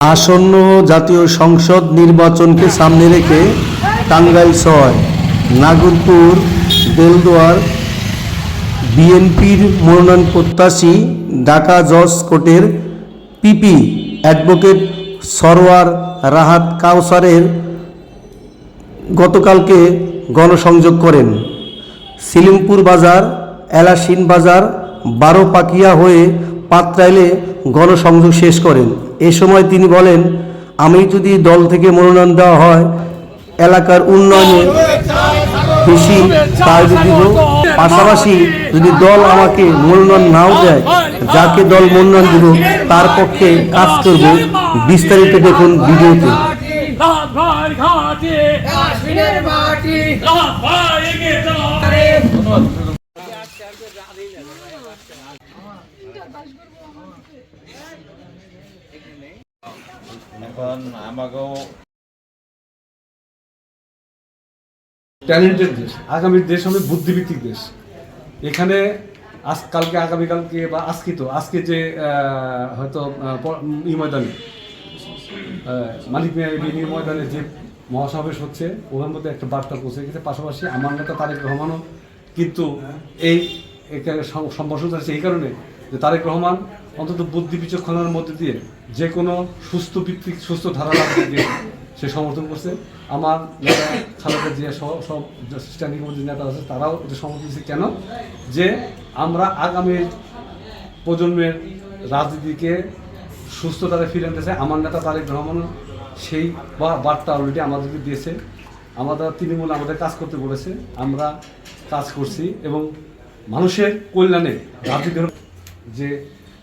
আসন্ন জাতীয় সংসদ নির্বাচনকে সামনে রেখে টাঙ্গাইল ছয় নাগরপুর দেলদুয়ার বিএনপির মনোনয়ন প্রত্যাশী ঢাকা জজ কোর্টের পিপি অ্যাডভোকেট সরওয়ার রাহাত কাউসারের গতকালকে গণসংযোগ করেন। সিলিমপুর বাজার, এলাসিন বাজার, বারো পাকিয়া হয়ে পাত্রাইলে গণসংযোগ শেষ করেন। এ সময় তিনি বলেন, আমি যদি দল থেকে মনোনয়ন দেওয়া হয়, এলাকার উন্নয়নে বেশি প্রায়োরিটি দিব। পাশাপাশি যদি দল আমাকে মনোনয়ন নাও দেয়, যাকে দল মনোনয়ন দিব, তার পক্ষে কাজ করব। বিস্তারিত দেখুন ভিডিওতে। ট্যালেন্টেড দেশ আগামীর দেশ হবে বুদ্ধিভিত্তিক দেশ। এখানে আজ কালকে আগামীকালকে বা আজকে তো, আজকে যে হয়তো ই ময়দানে মালিক মিয়া ময়দানে যে মহাসমাবেশ হচ্ছে, ওখান মধ্যে একটা বার্তা পৌঁছে গেছে। পাশাপাশি আমার নেতা তারেক রহমানও কিন্তু এই সম- সম্ভাষণ আছে এই কারণে যে তারেক রহমান অন্তত বুদ্ধি বিচক্ষণার মধ্যে দিয়ে যে কোনো সুস্থ ভিত্তিক, সুস্থ ধারা রাজনীতিকে সে সমর্থন করছে। আমার নেতা খালেদা জিয়া সহ সব স্ট্যান্ডিং কমিটির নেতা আছে, তারাও এটা সমর্থন দিচ্ছে। কেন? যে আমরা আগামী প্রজন্মের রাজনীতিকে সুস্থতারে ফিরে আনতে চাই। আমার নেতা তারেক রহমান সেই বার্তা অলরেডি আমাদেরকে দিয়েছে। আমাদের তৃণমূল আমাদের কাজ করতে বলেছে। আমরা কাজ করছি এবং মানুষের কল্যাণে রাজনীতির যে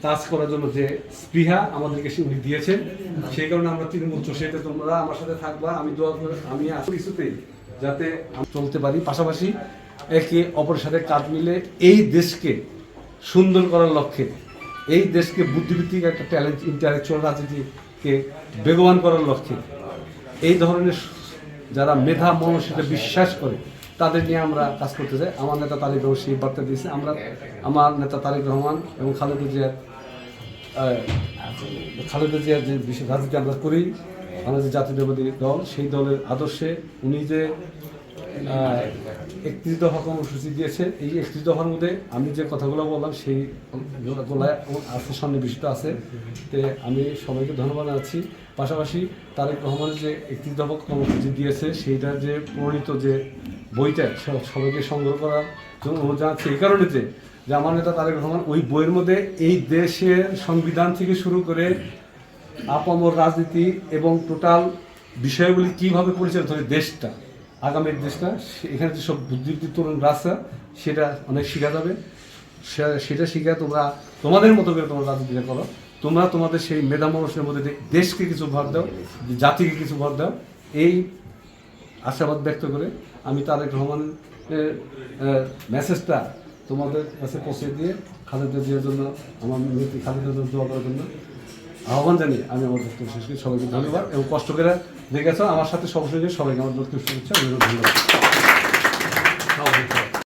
কাজ করার জন্য যে স্পৃহা আমাদেরকে উনি দিয়েছেন, সেই কারণে আমরা তৃণমূল চষেতে তোমরা আমার সাথে থাকবা, আমি দোয়া আমি আশা কিছুতেই যাতে চলতে পারি। পাশাপাশি একে অপরের সাথে কাজ মিলে এই দেশকে সুন্দর করার লক্ষ্যে, এই দেশকে বুদ্ধিভিত্তিক একটা ট্যালেন্ট ইন্টালেকচুয়াল রাজনীতিকে বেগবান করার লক্ষ্যে, এই ধরনের যারা মেধা মনসিতে বিশ্বাস করে তাদের নিয়ে আমরা কাজ করতে চাই আমার নেতা তারেক রহমান সেই বার্তা দিয়েছে। আমরা, আমার নেতা তারেক রহমান এবং খালেদা জিয়ার খালেদা জিয়ার যে বিশেষ রাজনীতি আমরা করি বাংলাদেশ জাতীয়তাবাদী দল, সেই দলের আদর্শে উনি যে একত্রিশ দফা কর্মসূচি দিয়েছে এই একত্রিশ দফার মধ্যে আমি যে কথাগুলো বললাম, সেই আছে সামনে বিষয়টা আছে। তে আমি সবাইকে ধন্যবাদ জানাচ্ছি। পাশাপাশি তারেক রহমানের যে একত্রিশ দফা কর্মসূচি দিয়েছে, সেইটা যে প্রণীত যে বইটা সব- সবাইকে সংগ্রহ করার জন্য অনুরোধ জানাচ্ছি এই কারণে যে আমার নেতা তারেক রহমান ওই বইয়ের মধ্যে এই দেশের সংবিধান থেকে শুরু করে আপামর রাজনীতি এবং টোটাল বিষয়গুলি কীভাবে পরিচালিত হয় দেশটা আগামীর দেশটা এখানে যে সব বুদ্ধিবৃত্তিক তরুণ রাস্তা সেটা অনেক শেখা যাবে। সেটা শিখে তোমরা, তোমাদের মতো করে তোমরা রাজনীতিটা করো। তোমরা তোমাদের সেই মেধা মানুষের মধ্যে দেশকে কিছু ভর দাও, জাতিকে কিছু ভর দাও। এই আশাবাদ ব্যক্ত করে আমি তারেক রহমানের মেসেজটা তোমাদের কাছে পৌঁছে দিয়ে খালেদা জিয়ার জন্য, আমার নেত্রী খালেদার জন্য দোয়া করার জন্য আহ্বান জানি আমি আমার বক্তব্য শেষ করি। সবাইকে ধন্যবাদ এবং কষ্ট করে দেখেছ, আমার সাথে সবসময় সবাইকে আমার বক্তব্য শুভেচ্ছা ধন্যবাদ।